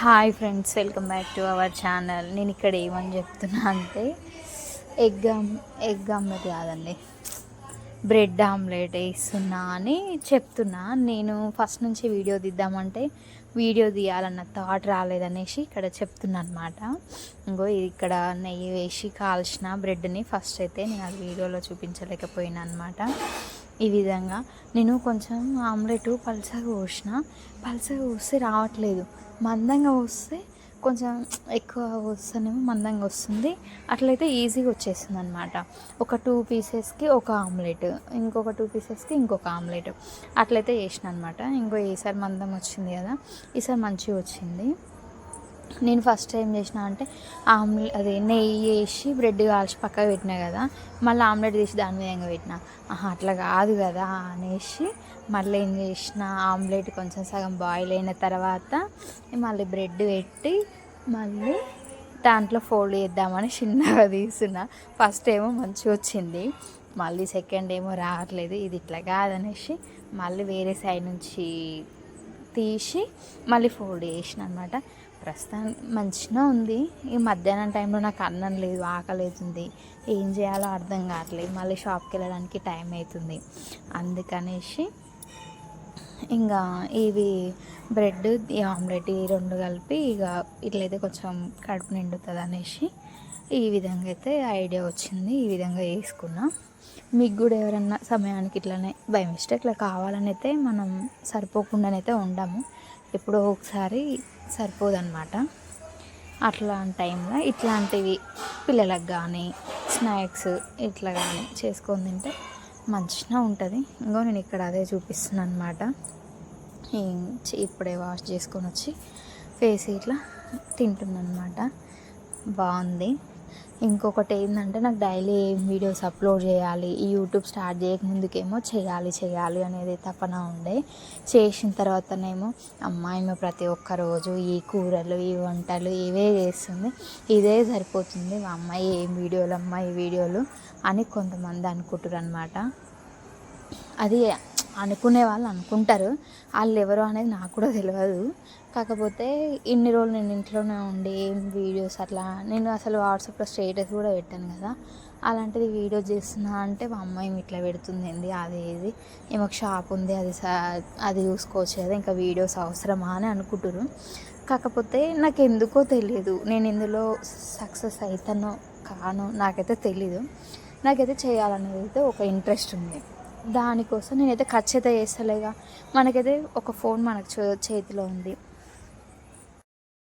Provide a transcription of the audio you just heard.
Hi friends welcome back to our channel. నేను ఇక్కడ ఏమని చెప్తున్నా అంటే ఎగ్ ఎగ్ ఆమ్లెట్ కాదండి. బ్రెడ్ ఆమ్లెట్ వేస్తున్నా అని చెప్తున్నా. నేను ఫస్ట్ నుంచి వీడియో తీద్దామంటే వీడియో తీయాలన్న థాట్ రాలేదనేసి ఇక్కడ చెప్తున్నా అనమాట ఇంకో ఇక్కడ నెయ్యి వేసి కాల్చిన బ్రెడ్ని ఫస్ట్ అయితే నేను అది వీడియోలో చూపించలేకపోయినా అనమాట ఈ విధంగా. నేను కొంచెం ఆమ్లెట్ పల్చగా పోసిన పల్చగా పోస్తే రావట్లేదు. మందంగా పోస్తే కొంచెం ఎక్కువ వస్తేనేమో మందంగా వస్తుంది. అట్లయితే ఈజీగా వచ్చేస్తుంది అనమాట ఒక టూ పీసెస్కి ఒక ఆమ్లెట్ ఇంకొక టూ పీసెస్కి ఇంకొక ఆమ్లెట్. అట్లయితే చేసిన అనమాట ఇంకో ఈసారి మందం వచ్చింది కదా ఈసారి మంచిగా వచ్చింది. నేను ఫస్ట్ టైం చేసిన అంటే ఆమ్లెట్ అదే నెయ్యి వేసి బ్రెడ్ కాల్చి పక్కకు పెట్టినా కదా మళ్ళీ ఆమ్లెట్ తీసి దాని విధంగా పెట్టిన ఆహా అట్లా కాదు కదా అనేసి మళ్ళీ ఏం చేసిన ఆమ్లెట్ కొంచెం సగం బాయిల్ అయిన తర్వాత మళ్ళీ బ్రెడ్ పెట్టి మళ్ళీ దాంట్లో ఫోల్డ్ చేద్దామని చిన్నగా తీసిన ఫస్ట్ ఏమో మంచిగా వచ్చింది మళ్ళీ సెకండ్ ఏమో రావట్లేదు ఇది ఇట్లా కాదనేసి మళ్ళీ వేరే సైడ్ నుంచి తీసి మళ్ళీ ఫోల్డ్ చేసిన అనమాట ప్రస్తుతానికి మంచిగా ఉంది. ఈ మధ్యాహ్నం టైంలో నాకు అన్నం లేదు ఆకలి అవుతుంది. ఏం చేయాలో అర్థం కావట్లేదు. మళ్ళీ షాప్కి వెళ్ళడానికి టైం అవుతుంది. అందుకనేసి ఇంకా ఇవి బ్రెడ్ ఈ ఆమ్లెట్ ఈ రెండు కలిపి ఇక ఇట్లయితే కొంచెం కడుపు నిండుతుంది అనేసి ఈ విధంగా అయితే ఐడియా వచ్చింది ఈ విధంగా వేసుకున్నా మీకు కూడా ఎవరన్నా సమయానికి ఇట్లానే బై మిస్టేక్ ఇట్లా కావాలని అయితే మనం సరిపోకుండానైతే ఉండము. ఎప్పుడో ఒకసారి సరిపోదన్నమాట. అట్లాంటి టైంలో ఇట్లాంటివి పిల్లలకు కానీ స్నాక్స్ ఇట్లా కానీ చేసుకొని తింటే మంచిగా ఉంటుంది. ఇంకో నేను ఇక్కడ అదే చూపిస్తున్నాను అనమాట ఇప్పుడే వాష్ చేసుకొని వచ్చి ఫేస్ ఇట్లా తింటున్నాను అనమాట బాగుంది. ఇంకొకటి ఏంటంటే నాకు డైలీ ఏం వీడియోస్ అప్లోడ్ చేయాలి ఈ యూట్యూబ్ స్టార్ట్ చేయకముందుకేమో చేయాలి చేయాలి అనేది తపన ఉండే. చేసిన తర్వాతనేమో అమ్మాయి ప్రతి ఒక్క రోజు ఈ కూరలు ఈ వంటలు ఇవే చేస్తుంది. ఇదే సరిపోతుంది మా అమ్మాయి ఏం వీడియోలు అమ్మాయి వీడియోలు అని కొంతమంది అనుకుంటారు అనమాట అది అనుకునే వాళ్ళు అనుకుంటారు. వాళ్ళు ఎవరు అనేది నాకు కూడా తెలియదు కాకపోతే ఇన్ని రోజులు నేను ఇంట్లోనే ఉండి ఏం వీడియోస్ అట్లా నేను అసలు వాట్సాప్లో స్టేటస్ కూడా పెట్టాను కదా. అలాంటిది వీడియో చేస్తున్నా అంటే మా అమ్మాయి ఇట్లా పెడుతుంది ఏంది అది ఏది ఏమో షాప్ ఉంది అది అది చూసుకోవచ్చు కదా ఇంకా వీడియోస్ అవసరమా అని అనుకుంటారు కాకపోతే నాకు ఎందుకో తెలియదు నేను ఇందులో సక్సెస్ అవుతానో కాను నాకైతే తెలీదు. నాకైతే చేయాలనేది అయితే ఒక ఇంట్రెస్ట్ ఉంది. దానికోసం నేనైతే ఖచ్చితంగా చేస్తలేగా. మనకైతే ఒక ఫోన్ మనకు చేతిలో ఉంది.